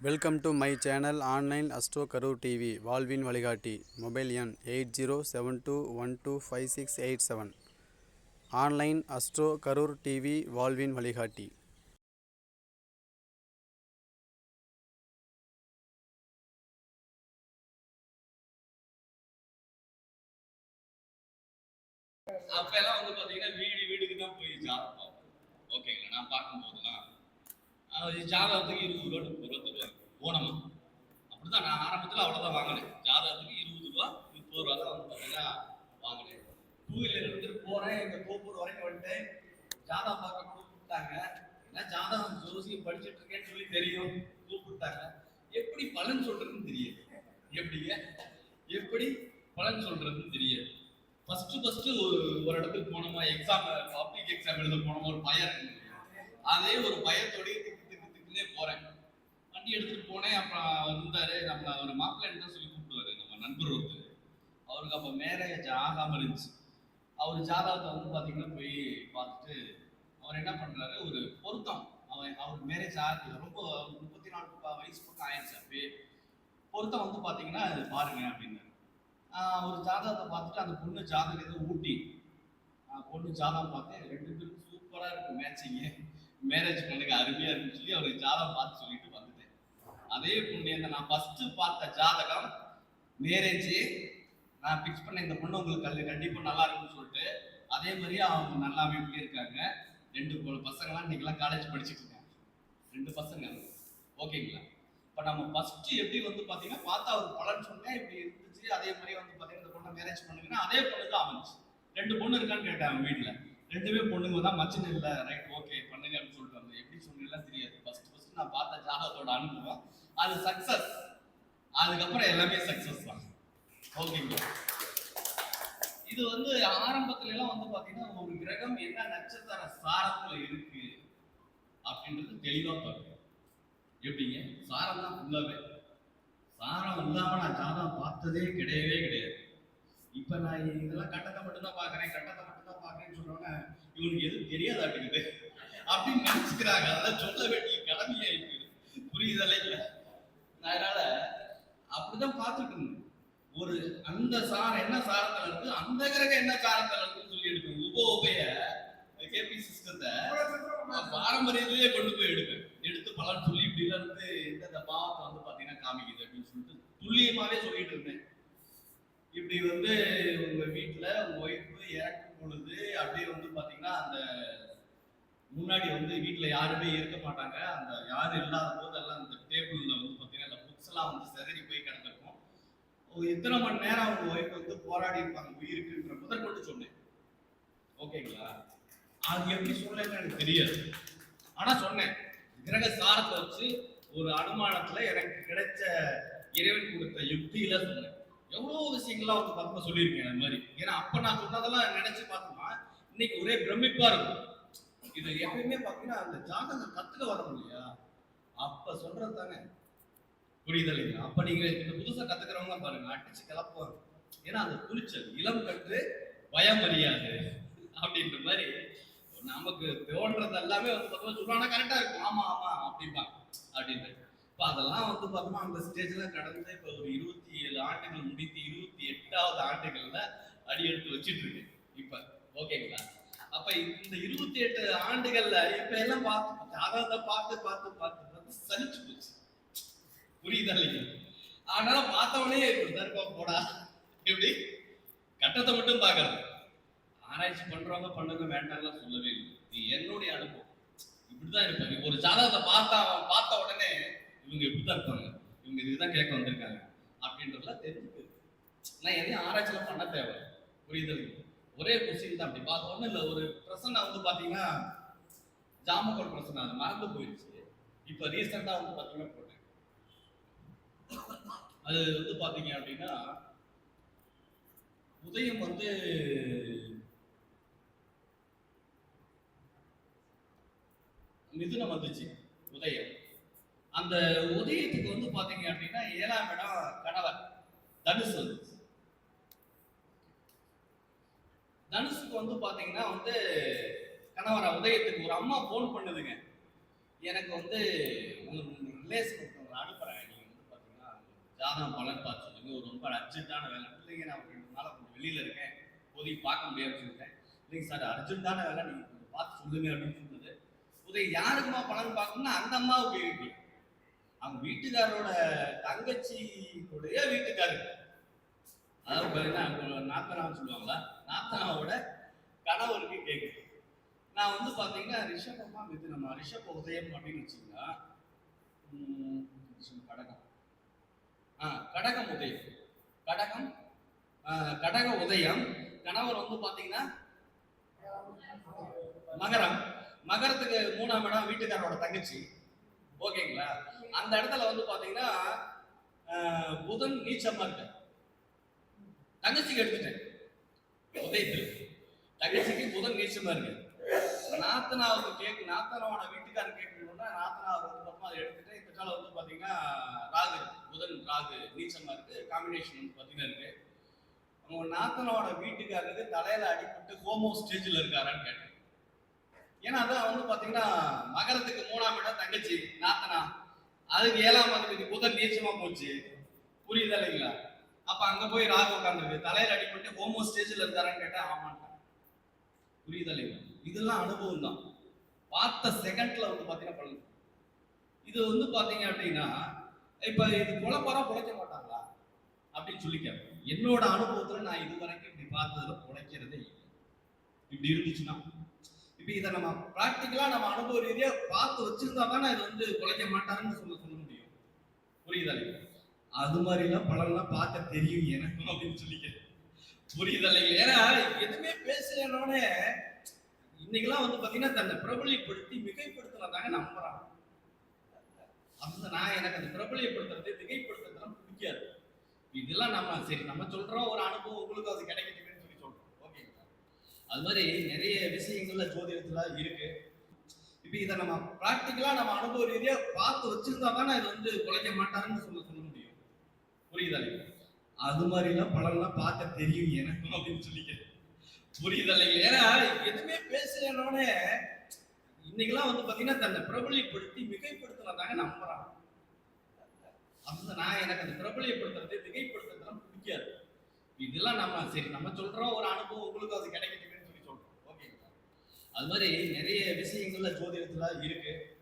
Welcome to my channel online astro Karur TV வாழ்வின் வழிகாட்டி mobile எண் eight zero seven two one two five six eight seven online astro Karur TV வாழ்வின் வழிகாட்டி அப்ப வந்து வீடு வீடுக்கு தான் போய் ஜாதகம் ஓகேங்களா நான் பார்க்கும்போதெல்லாம் ஜாதகத்துக்கு இருபது ரூபா முப்பது ரூபா தருவாங்க. போனமா அப்படிதான் நான் ஆரம்பத்தில் அவ்வளோதான் வாங்கினேன். ஜாதகத்துக்கு இருபது ரூபா முப்பது ரூபா தான் பார்த்தீங்கன்னா வாங்கினேன். டூ வீலர் எடுத்துட்டு போறேன். எங்க கோப்பூர் வரைக்கும் வந்துட்டேன். ஜாதகம் பார்க்க கூப்பிட்டாங்க. ஏன்னா ஜாதகம் ஜோசியம் படிச்சுட்டு இருக்கேன்னு சொல்லி தெரியும். கூப்பிட்டாங்க. எப்படி பலன் சொல்றதுன்னு தெரியாது. எப்படிங்க? எப்படி பலன் சொல்றதுன்னு தெரியாது. ஃபர்ஸ்ட் ஃபர்ஸ்ட் ஒரு ஒரு இடத்துக்கு போனோமா எக்ஸாம் பப்ளிக் எக்ஸாம் எழுத போனோமா ஒரு பயம் இருக்கு. அதே ஒரு பயத்தோடய திக்கு திக்கு திக்குன்னே போறேன். வண்டி எடுத்துட்டு போனேன். அப்புறம் இருந்தாரு. நம்ம அவர் மாப்பிள்ளை தான் சொல்லி கூப்பிடுவாரு. நம்ம நண்பர் ஒருத்தர். அவருக்கு அப்ப மேரேஜ் ஆகாம இருந்துச்சு. அவர் ஜாதகத்தை வந்து பாத்தீங்கன்னா போய் பார்த்துட்டு அவர் என்ன பண்றாரு? ஒரு பொருத்தம். அவன் அவர் மேரேஜ் ஆகுது ரொம்ப முப்பத்தி நாலு வயசு பக்கம் ஆயிடுச்சு அப்பயே. பொருத்தம் வந்து பாத்தீங்கன்னா அது பாருங்க அப்படின்னாரு. ஒரு ஜாதகத்தை பார்த்துட்டு அந்த பொண்ணு ஜாதகம் ஏதோ ஊட்டி. பொண்ணு ஜாதகம் பார்த்தேன் ரெண்டு பேரும் சூப்பரா இருக்கும் மேட்சிங்கு மேரேஜ் பண்ணுங்க அருமையா இருக்குன்னு சொல்லி அவர் ஜாதகம் பார்த்து சொல்லிட்டு அதே புண்ணியத்தை நான் ஃபர்ஸ்ட் பார்த்த ஜாதகம் மேரேஜ் நான் ஃபிக்ஸ் பண்ண இந்த பொண்ணு உங்களுக்கு கல் கண்டிப்பாக நல்லா இருக்கும்னு சொல்லிட்டு அதே மாதிரி அவங்க நல்லா இப்படி இருக்காங்க. ரெண்டு பசங்களாம் இன்னைக்கெல்லாம் காலேஜ் படிச்சுட்டு இருக்காங்க. ரெண்டு பசங்க. ஓகேங்களா இப்போ நம்ம ஃபர்ஸ்ட் எப்படி வந்து பார்த்தீங்கன்னா பார்த்தா ஒரு பலன் சொன்னேன் இப்படி இருந்துச்சு. அதே மாதிரி வந்து பார்த்தீங்கன்னா இந்த பொண்ணை மேரேஜ் பண்ணுங்கன்னா அதே பொண்ணு தான் அமைச்சு ரெண்டு பொண்ணு இருக்கான்னு கேட்டேன் அவன் வீட்டில் ரெண்டுமே பொண்ணுங்க தான் மச்சின் இல்லை. ரைட் ஓகே பண்ணுங்க அப்படின்னு சொல்லிட்டு வந்தேன். எப்படி சொன்னீங்கலாம் தெரியாது. ஃபர்ஸ்ட் ஃபர்ஸ்ட் நான் பார்த்த ஜாதகத்தோட அனுபவம். அது சக்சஸ் அதுக்கப்புறம் எல்லாமே சக்சஸ் தான். ஓகேங்களா இது வந்து ஆரம்பத்துல எல்லாம் வந்து பாத்தீங்கன்னா ஒரு கிரகம் என்ன நட்சத்திர சாரத்துல இருக்கு அப்படின்றது தெளிவா பார்க்கணும் எப்படிங்க? சாரம் தான் ஃபுல்லாவே சாரம் இல்லாம நான் ஜாதகம் பார்த்ததே கிடையவே கிடையாது. இப்ப நான் இதெல்லாம் கட்டத்தை மட்டும்தான் பாக்குறேன் கட்டத்தை மட்டும்தான் பாக்குறேன்னு சொல்றவங்க இவனுக்கு எதுவும் தெரியாதாட்டுக்குது அப்படின்னு நினைச்சுக்கிறாங்க. அதெல்லாம் சொல்ல வேண்டிய கடமையா இருக்கு புரியுதலை அதை பார்த்துட்டு இருந்தேன். ஒரு அந்த சாரம் என்ன சாரத்தில் இருக்கு? அந்த கிரகம் என்ன சாரத்தில் இருக்குன்னு சொல்லி எடுப்பேன். உப உபய கேபி சிஸ்டத்தை நான் பாரம்பரியத்திலேயே கொண்டு போய் எடுப்பேன். எடுத்து பலன் சொல்லி இப்படி இருந்து இந்த பாவத்தை வந்து பார்த்தீங்கன்னா காமிக்குது அப்படின்னு சொல்லிட்டு துல்லியமாவே சொல்லிட்டு இருந்தேன். இப்படி வந்து உங்க வீட்டில் உங்க ஒய்ஃப் இறக்கும் பொழுது அப்படியே வந்து பார்த்தீங்கன்னா அந்த முன்னாடி வந்து வீட்டில் யாருமே இருக்க மாட்டாங்க. அந்த யாரும் இல்லாத போதெல்லாம் அந்த டேபிள்ல வந்து பாத்தீங்கன்னா அந்த புக்ஸ் எல்லாம் வந்து சிதறி போய் கிடந்திருக்கும் ஒரு இத்தனை மணி நேரம் அவங்க ஒய்ஃப் வந்து போராடி இருப்பாங்க? உயிருக்குன்ற முதற்கொண்டு சொன்னேன். ஓகேங்களா? அது எப்படி சொல்லலைன்னு எனக்கு தெரியாது. ஆனா சொன்னேன். கிரக சாரத்தை வச்சு ஒரு அனுமானத்துல எனக்கு கிடைச்ச இறைவன் கொடுத்த யுக்தியில சொன்னேன். எவ்வளவு விஷயங்கள்லாம் வந்து பார்த்தா சொல்லியிருக்கேன் அது மாதிரி. ஏன்னா அப்ப நான் சொன்னதெல்லாம் நினைச்சு பார்த்தோம்னா இன்னைக்கு ஒரே பிரமிப்பா இருக்கும். இது எப்பயுமே பார்த்தீங்கன்னா அந்த ஜாதகம் கத்துக்க வரணும் இல்லையா? அப்ப சொல்றது தானே. புரியுதல் இல்லைங்களா அப்ப நீங்க இந்த புதுசா கத்துக்கிறவங்க பாருங்க அடிச்சு கிளப்புவாங்க. ஏன்னா அந்த துணிச்சல் இளம் கற்று பயம் அறியாது. அப்படின்ற மாதிரி நமக்கு தோன்றது எல்லாமே வந்து பார்த்தோம்னா சொல்லுவாங்கன்னா கரெக்டா இருக்கும். ஆமா ஆமா அப்படிம்பாங்க. அப்படின்ட்டு. இப்போ அதெல்லாம் வந்து பார்த்தோம்னா அந்த ஸ்டேஜ்ல கடந்து இப்போ ஒரு இருபத்தி ஏழு ஆண்டுகள் முடித்து இருபத்தி எட்டாவது ஆண்டுகள்ல அடி எடுத்து வச்சிட்டு இருக்கு இப்ப ஓகேங்களா? அப்ப இந்த இருபத்தி எட்டு ஆண்டுகள்ல இப்ப எல்லாம் பார்த்து அதை பார்த்து பார்த்து பார்த்து பார்த்து சலிச்சு போச்சு. புரியுதா இல்லைங்க அதனால பார்த்தவனே தர்பா போடா. எப்படி? கட்டத்தை மட்டும் பார்க்கறது. ஆராய்ச்சி பண்றவங்க பண்ணுங்க வேண்டாம்லாம் சொல்லவே இல்லை. இது என்னுடைய அனுபவம். இப்படிதான் இருப்பாங்க. ஒரு ஜாதகத்தை பார்த்தா பார்த்த உடனே இவங்க இப்படிதான் இருப்பாங்க. இவங்க இதுதான் கேட்க வந்திருக்காங்க. அப்படின்றதுலாம் தெரிஞ்சுக்கு நான் எதையும் ஆராய்ச்சியெல்லாம் பண்ண தேவை புரியுதல் ஒரே கொஸ்டின் தான் அப்படி பார்த்த ஒன்றும் இல்லை. ஒரு பிரசனை வந்து பார்த்தீங்கன்னா ஜாமக்கோல் பிரசனை அது மறந்து போயிடுச்சு. இப்போ ரீசெண்டாக வந்து பார்த்தீங்கன்னா அது வந்து பார்த்தீங்க அப்படின்னா உதயம் வந்து மிதுனம் வந்துச்சு உதயம். அந்த உதயத்துக்கு வந்து பாத்தீங்க அப்படின்னா ஏழாம் இடம் கணவர் தனுசு வந்துச்சு. தனுசுக்கு வந்து பாத்தீங்கன்னா வந்து கணவரை உதயத்துக்கு ஒரு அம்மா ஃபோன் பண்ணுதுங்க. எனக்கு வந்து ஒரு ரிலேஷன் உங்களை அனுப்புறேன் நீங்க வந்து பாத்தீங்கன்னா ஜாதகம் பலன் பார்த்து சொல்லுங்க ஒரு ரொம்ப அர்ஜென்ட்டான வேலை. இல்லைங்க நான் ஒரு ரெண்டு நாளாக கொஞ்சம் வெளியில் இருக்கேன். இப்போதைக்கு பார்க்க முடியாதுன்னு சொல்லிட்டேன். இல்லைங்க சார் அர்ஜென்ட்டான வேலை நீங்கள் கொஞ்சம் பார்த்து சொல்லுங்க அப்படின்னு சொன்னது உதவி யாருக்குமா பலன் பார்க்கணும்னா அந்த அம்மாவுக்கு இருக்கு. அவங்க வீட்டுக்காரரோட தங்கச்சியுடைய வீட்டுக்காரர். அதாவது பார்த்தீங்கன்னா அவங்க சொல்லுவாங்களா நாத்தனாவோட கணவருக்கு கேட்குது நான் வந்து பாத்தீங்கன்னா ரிஷபமா இது நம்ம ரிஷப் உதயம் அப்படின்னு வச்சுங்கன்னா கடகம் கடகம் உதயம். கடகம் கடக உதயம். கணவர் வந்து பாத்தீங்கன்னா மகரம். மகரத்துக்கு மூணாம் இடம் வீட்டுக்காரரோட தங்கச்சி. ஓகேங்களா? அந்த இடத்துல வந்து பாத்தீங்கன்னா புதன் நீச்சமா இருக்க தங்கச்சிக்கு எடுத்துட்டேன். உதயத்தில். தங்கச்சிக்கு புதன் நீச்சமா இருக்கு நாத்தனாவுக்கு கேக்கு நாத்தனாவோட வீட்டுக்காரர் கேட்கணும்னா நாத்தனாவுக்கு வந்து பார்த்தோம்னா அதை எடுத்துட்டு இந்த காலம் வந்து பாத்தீங்கன்னா ராகு. புதன் ராகு நீச்சமா இருக்கு காம்பினேஷன் வந்து பார்த்தீங்கன்னா இருக்கு. அவங்க நாத்தனோட வீட்டுக்காரருக்கு தலையில அடிபட்டு ஹோமோ ஸ்டேஜில் இருக்காரான்னு கேட்டேன். ஏன்னா அதான் வந்து பாத்தீங்கன்னா மகரத்துக்கு மூணாம் இடம் தங்கச்சி நாத்தனா. அதுக்கு ஏழாம் அதிபதி புதன் நீச்சமா போச்சு. புரியுதா இல்லைங்களா? அப்ப அங்க போய் ராகு உட்காந்துருக்கு தலையில அடிபட்டு ஹோமோ ஸ்டேஜில் இருக்காரான்னு கேட்டேன். ஆமான்ட்டான் புரியுதா இல்லைங்களா? இதெல்லாம் அனுபவம் தான். பார்த்த செகண்ட்ல வந்து பாத்தீங்கன்னா பலன். இது வந்து பாத்தீங்க அப்படின்னா இப்ப இது குழப்பறா குழைக்க மாட்டாங்களா? அப்படின்னு சொல்லி கேட்பேன் என்னோட அனுபவத்துல நான் இது வரைக்கும் இப்படி பார்த்ததுல குழைக்கிறதே இல்லை. இப்படி இருந்துச்சுன்னா. இப்ப இதை நம்ம பிராக்டிக்கலா நம்ம அனுபவ ரீதியா பார்த்து வச்சிருந்தா தானே இது வந்து குழைக்க மாட்டாருன்னு சொல்ல சொல்ல முடியும். புரியுதா அது அது மாதிரிலாம் பலன்லாம் பார்க்க தெரியும் எனக்கும் அப்படின்னு சொல்லிக்கிறேன் புரியுதா இல்லைங்களா ஏன்னா எதுவுமே பேசலனோடனே இன்னைக்கெல்லாம் வந்து பாத்தீங்கன்னா தன்னை பிரபலியப்படுத்தி மிகைப்படுத்தினதாங்க நம்புறாங்க. அந்த நான் எனக்கு அந்த பிரபலியப்படுத்துறது திகைப்படுத்துறதுலாம் பிடிக்காது. இதெல்லாம் நம்ம சரி நம்ம சொல்றோம் ஒரு அனுபவம் உங்களுக்கு அது கிடைக்குதுன்னு சொல்லி சொல்றோம். ஓகேங்களா அது மாதிரி நிறைய விஷயங்கள்ல ஜோதிடத்துல இருக்கு. இப்போ இதை நம்ம ப்ராக்டிக்கலா நம்ம அனுபவ ரீதியா பார்த்து வச்சிருந்தா தானே இது வந்து குலைக்க மாட்டாருன்னு சொல்ல சொல்ல முடியும். புரியுதா அது மாதிரிலாம் பலன்லாம் பார்க்க தெரியும் எனக்கும் அப்படின்னு சொல்லிக்கிறேன். புரியுதா ஏன்னா எதுவுமே பேசலனோடனே இன்னைக்கெல்லாம் வந்து பார்த்தீங்கன்னா தன்னை பிரபலியப்படுத்தி மிகைப்படுத்தினதாங்க நம்புறான். அந்த நான் எனக்கு அந்த பிரபலியப்படுத்துறது மிகைப்படுத்துறதுலாம் பிடிக்காது. இதெல்லாம் நம்ம சரி நம்ம சொல்றோம் ஒரு அனுபவம் உங்களுக்கு அது கிடைக்கிட்டுன்னு சொல்லி சொல்றோம். ஓகேங்களா? அது மாதிரி நிறைய விஷயங்கள்ல ஜோதிடத்துல இருக்கு.